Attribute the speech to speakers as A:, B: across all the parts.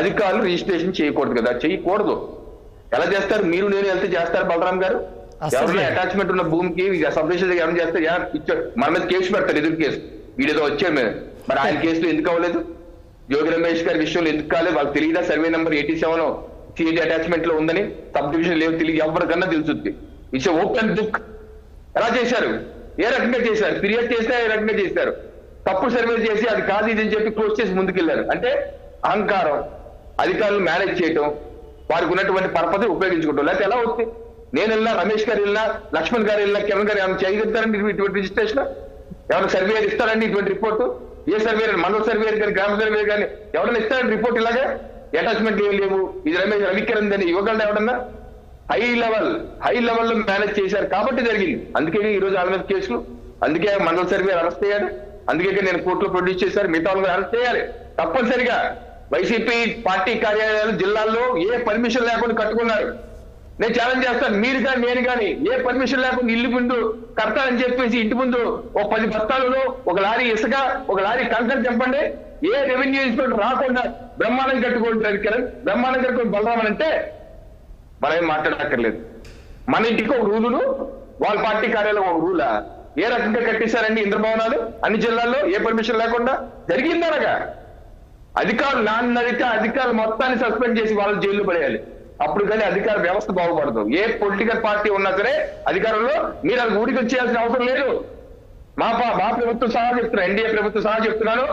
A: అధికారులు రిజిస్ట్రేషన్ చేయకూడదు కదా చేయకూడదు. ఎలా చేస్తారు? మీరు నేను వెళ్తే చేస్తారు బలరాం గారు? ఎవరైనా. అటాచ్మెంట్ ఉన్న భూమికి సబ్మిషన్ ఏమైనా చేస్తే ఇచ్చాడు. మన మీద కేసు పెడతారు ఎదురు కేసు. వీడేదో వచ్చాడు మీద. మరి ఆయన కేసులో ఎందుకు అవ్వలేదు? యోగి రమేష్ గారి విషయంలో ఎందుకు కాలేదు? వాళ్ళకి తెలియదా? Survey number eighty seven CID అటాచ్మెంట్లో ఉందని సబ్ డివిజన్ లేవు తెలియదు ఎవరికన్నా తెలుసుద్ది. ఇట్స్ ఓపెన్ బుక్ ఎలా చేశారు? ఏ రకంగా చేశారు? ఫిర్యాదు చేస్తే ఏ రకంగా చేశారు? తప్పు సర్వే చేసి అది కాదు ఇది అని చెప్పి క్లోజ్ చేసి ముందుకెళ్ళారు. అంటే అహంకారం. అధికారులు మేనేజ్ చేయటం వారికి ఉన్నటువంటి పరపతి ఉపయోగించుకుంటాం లేకపోతే ఎలా అవుతుంది? నేను వెళ్ళినా రమేష్ గారు వెళ్ళినా లక్ష్మణ్ గారు వెళ్ళినా కిరణ్ గారు ఏమైనా చేయగలుగుతారండి ఇటువంటి రిజిస్ట్రేషన్ ఎవరైనా సర్వేయర్ ఇస్తారండి ఇటువంటి రిపోర్టు ఏ సర్వేయర్ మండల సర్వేయర్ కానీ గ్రామ సర్వేయర్ కానీ ఎవరైనా ఇస్తారండి రిపోర్ట్ ఇలాగే? అటాచ్మెంట్ ఏం లేవు. ఇది రమేష్ రవికిరణ్ అని ఇవ్వగలరా ఎవడన్నా హై లెవెల్ హై లెవెల్లో మేనేజ్ చేశారు కాబట్టి జరిగింది. అందుకే ఈ రోజు వాళ్ళ మీద కేసులు. అందుకే మండల సర్వే అరెస్ట్ అయ్యాడు అందుకే నేను కోర్టులో ప్రొడ్యూస్ చేశారు. మిగతా వాళ్ళు అరెస్ట్ చేయాలి. తప్పనిసరిగా వైసీపీ పార్టీ కార్యాలయాలు జిల్లాల్లో ఏ పర్మిషన్ లేకుండా కట్టుకున్నారు? నేను ఛాలెంజ్ చేస్తాను మీరు కానీ నేను కానీ ఏ పర్మిషన్ లేకుండా ఇల్లు ముందు కడతానని చెప్పేసి ఇంటి ముందు ఒక పది బస్తాలలో ఒక లారీ ఇసుక ఒక లారీ కంకర్ చెప్పండి ఏ రెవెన్యూ ఇన్స్పెక్టర్ రాకుండా బ్రహ్మాండం కట్టుకుంటారు కిరణ్. బ్రహ్మాండం కట్టుకుని బలరామన్ అంటే మనం ఏం మాట్లాడక్కర్లేదు. మన ఇంటికి ఒక రూలును వాళ్ళ పార్టీ కార్యాలయం ఒక రూలా. ఏ రకంగా కట్టేశారండి ఇంద్రభవనాలు? అన్ని జిల్లాల్లో ఏ పర్మిషన్ లేకుండా జరిగిందనగా? అధికారులు నాన్న అడిగితే అధికారులు మొత్తాన్ని సస్పెండ్ చేసి వాళ్ళు జైలు పడేయాలి. అప్పుడు కానీ అధికార వ్యవస్థ బాగుపడదు. ఏ పొలిటికల్ పార్టీ ఉన్నా సరే అధికారంలో మీరు అది ఊరికి వచ్చేయాల్సిన అవసరం లేదు. మా పా- మా ప్రభుత్వం సహా చెప్తున్నా ఎన్డీఏ ప్రభుత్వం సహా చెప్తున్నాను.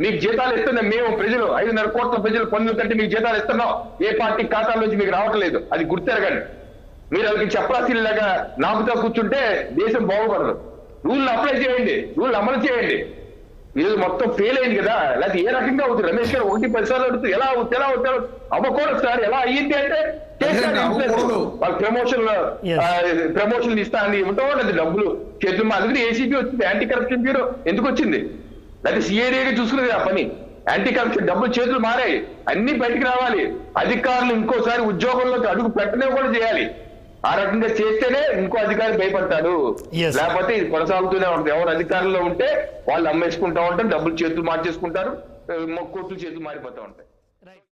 A: మీకు జీతాలు ఇస్తున్నాం మేము ప్రజలు. ఐదున్నర కోట్ల ప్రజలు పన్నులు మీకు జీతాలు ఇస్తున్నాం. ఏ పార్టీ ఖాతాల నుంచి మీకు రావట్లేదు. అది గుర్తెరగండి. మీరు వాళ్ళకి చెప్పరాసిల్లాగా నాకుతో కూర్చుంటే దేశం బాగుపడదు. రూల్ అప్లై చేయండి. రూల్ అమలు చేయండి. ఇది మొత్తం ఫెయిల్ అయింది కదా? లేకపోతే ఏ రకంగా అవుతుంది? రమేష్ గారు ఒకటి పది సార్లు అడుగుతుంది ఎలా అవుతుంది ఎలా అవుతుంది అవ్వకూడదు సార్ ఎలా అయ్యింది అంటే. వాళ్ళ ప్రమోషన్. ప్రమోషన్ ఇస్తా అని ఇవ్వటం లేదు డబ్బులు చేతులు మా అందుకని ఏసీపీ వచ్చింది యాంటీ కరప్షన్ బ్యూరో ఎందుకు వచ్చింది? లేకపోతే సిఐడిగా చూసుకునేది ఆ పని. యాంటీ కరప్షన్ డబ్బులు చేతులు మారాయి అన్ని బయటికి రావాలి. అధికారులు ఇంకోసారి ఉద్యోగంలోకి అడుగు పెట్టనే కూడా చేయాలి. ఆ రకంగా చేస్తేనే ఇంకో అధికారి భయపడతాడు. లేకపోతే ఇది కొనసాగుతూనే ఉంటుంది. ఎవరు అధికారంలో ఉంటే వాళ్ళు అమ్మేసుకుంటా ఉంటారు డబ్బులు చేతులు మార్చేసుకుంటారు ఆ, కోర్టులు చేతులు మారిపోతా ఉంటాయి.